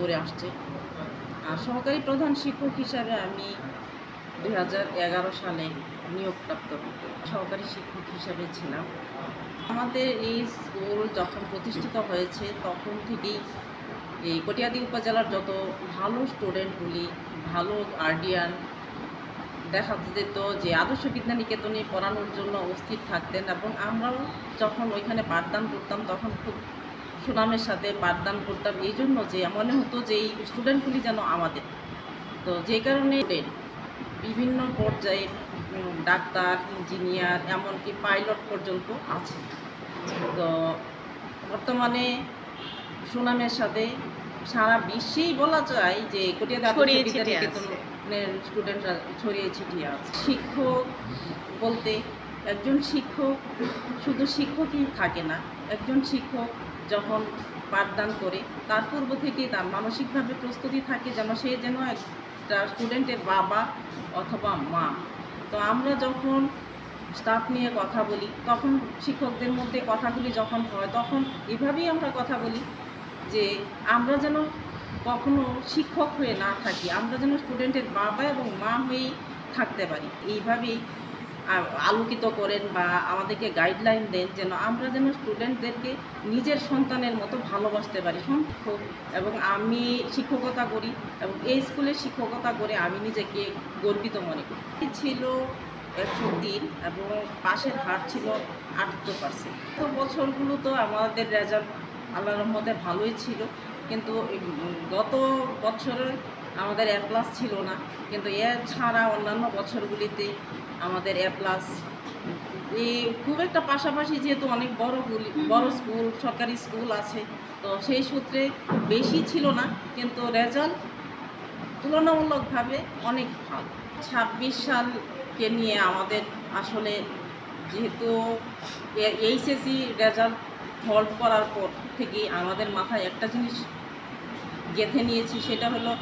করে আসছে। আর সহকারী প্রধান শিক্ষক হিসাবে আমি দু হাজার এগারো সালে নিয়োগপ্রাপ্ত সহকারী শিক্ষক হিসাবে ছিলাম। আমাদের এই স্কুল যখন প্রতিষ্ঠিত হয়েছে, তখন থেকেই এই কটিয়াদি উপজেলার যত ভালো স্টুডেন্টগুলি, ভালো গার্ডিয়ান দেখা যেত যে আদর্শ বিদ্যা নিকেতনে পড়ানোর জন্য অস্থির থাকতেন এবং আমরাও যখন ওইখানে পাঠদান করতাম, তখন খুব সুনামের সাথে পাঠদান করতাম এই জন্য যে মনে হতো যে এই স্টুডেন্টগুলি যেন আমাদের। তো যে কারণে বিভিন্ন পর্যায়ে ডাক্তার ইঞ্জিনিয়ার এমনকি পাইলট পর্যন্ত আছে। তো বর্তমানে সুনামের সাথে সারা বিশ্বেই বলা যায় যে। নিকেতনের স্টুডেন্টরা ছড়িয়ে ছিটিয়ে আছে। শিক্ষক বলতে একজন শিক্ষক শুধু শিক্ষকই থাকে না একজন শিক্ষক যখন পাঠদান করে, তার পূর্ব থেকেই তার মানসিকভাবে প্রস্তুতি থাকে যেন সে যেন একটা স্টুডেন্টের বাবা অথবা মা। তো আমরা যখন স্টাফ নিয়ে কথা বলি, তখন শিক্ষকদের মধ্যে কথাগুলি যখন হয়, তখন এভাবেই আমরা কথা বলি যে আমরা যেন কখনো শিক্ষক হয়ে না থাকি, আমরা যেন স্টুডেন্টের বাবা এবং মা হয়েই থাকতে পারি। এইভাবেই আলোকিত করেন বা আমাদেরকে গাইডলাইন দেন যেন আমরা যেন স্টুডেন্টদেরকে নিজের সন্তানের মতো ভালোবাসতে পারি। শিক্ষক এবং আমি শিক্ষকতা করি এবং এই স্কুলে শিক্ষকতা করে আমি নিজেকে গর্বিত মনে করি। ছিল একশো তিন এবং পাশের হার ছিল আটাত্তর পার্সেন্ট তো বছরগুলো তো আমাদের রেজাল্ট আল্লাহ রহমতে ভালোই ছিল, কিন্তু গত বছরে আমাদের এ প্লাস ছিল না। কিন্তু এ ছাড়া অন্যান্য বছরগুলিতে আমাদের এ প্লাস এই খুব একটা পাশাপাশি যেহেতু অনেক বড়গুলি বড় স্কুল সরকারি স্কুল আছে তো সেই সূত্রে বেশি ছিল না কিন্তু রেজাল্ট তুলনামূলকভাবে অনেক ভালো। ছাব্বিশ সালকে নিয়ে আমাদের আসলে যেহেতু এইচএসি রেজাল্ট হল্ড করার পর থেকেই আমাদের মাথায় একটা জিনিস গেঁথে নিয়েছি সেটা হলো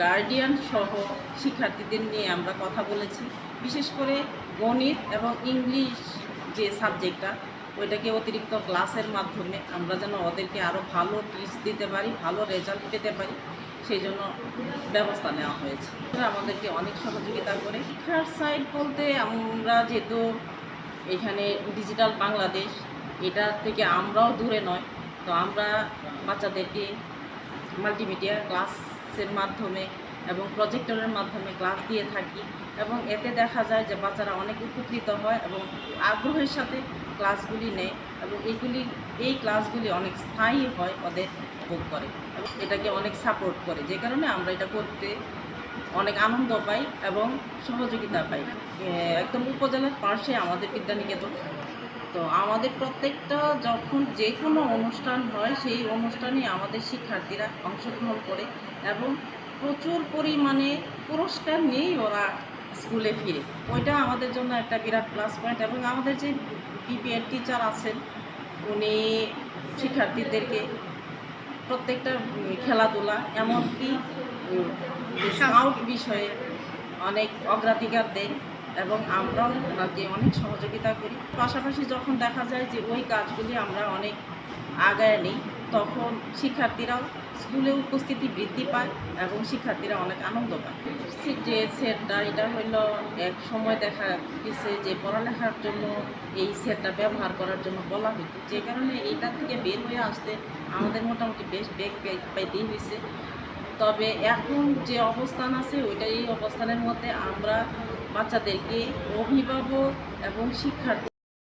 গার্ডিয়ান সহ শিক্ষার্থীদের নিয়ে আমরা কথা বলেছি। বিশেষ করে গণিত এবং ইংলিশ যে সাবজেক্টটা, ওইটাকে অতিরিক্ত ক্লাসের মাধ্যমে আমরা যেন ওদেরকে আরও ভালো টিপস দিতে পারি, ভালো রেজাল্ট পেতে পারি, সেই জন্য ব্যবস্থা নেওয়া হয়েছে। আমাদেরকে অনেক সহযোগিতা করে। শিক্ষার সাইড বলতে আমরা যেহেতু এখানে ডিজিটাল বাংলাদেশ, এটা থেকে আমরাও দূরে নয়। তো আমরা বাচ্চাদেরকে মাল্টিমিডিয়া ক্লাসের মাধ্যমে এবং প্রজেক্টরের মাধ্যমে ক্লাস দিয়ে থাকি এবং এতে দেখা যায় যে বাচ্চারা অনেক উপকৃত হয় এবং আগ্রহের সাথে ক্লাসগুলি নেয় এবং এইগুলি এই ক্লাসগুলি অনেক স্থায়ী হয় ওদের ভোগ করে এবং এটাকে অনেক সাপোর্ট করে। যে কারণে আমরা এটা করতে অনেক আনন্দ পাই এবং সহযোগিতা পাই। একদম উপজেলার পাশে আমাদের বিদ্যানিকেতন তো আমাদের প্রত্যেকটা যখন যে কোনো অনুষ্ঠান হয় সেই অনুষ্ঠানে আমাদের শিক্ষার্থীরা অংশগ্রহণ করে এবং প্রচুর পরিমাণে পুরস্কার নিয়েই ওরা স্কুলে ফিরে। ওইটা আমাদের জন্য একটা বিরাট প্লাস পয়েন্ট এবং আমাদের যে বিপিএড টিচার আছেন উনি শিক্ষার্থীদেরকে প্রত্যেকটা খেলাধুলা এমনকি বিষয়ে অনেক অগ্রাধিকার দেয় এবং আমরাও ওনাকে অনেক সহযোগিতা করি। পাশাপাশি যখন দেখা যায় যে ওই কাজগুলি আমরা অনেক আগায় নিই, তখন শিক্ষার্থীরাও স্কুলে উপস্থিতি বৃদ্ধি পায় এবং শিক্ষার্থীরা অনেক আনন্দ পায়। যে সেটটা, এটা হইল এক সময় দেখা গেছে যে পড়ালেখার জন্য এই সেটটা ব্যবহার করার জন্য বলা হতো যে কারণে এইটা থেকে বের হয়ে আসতে আমাদের মোটামুটি বেশ বেগ পাই- পাইতেই হয়েছে তবে এখন যে অবস্থান আছে ওইটা এই অবস্থানের মধ্যে আমরা বাচ্চাদেরকে অভিভাবক এবং শিক্ষার্থী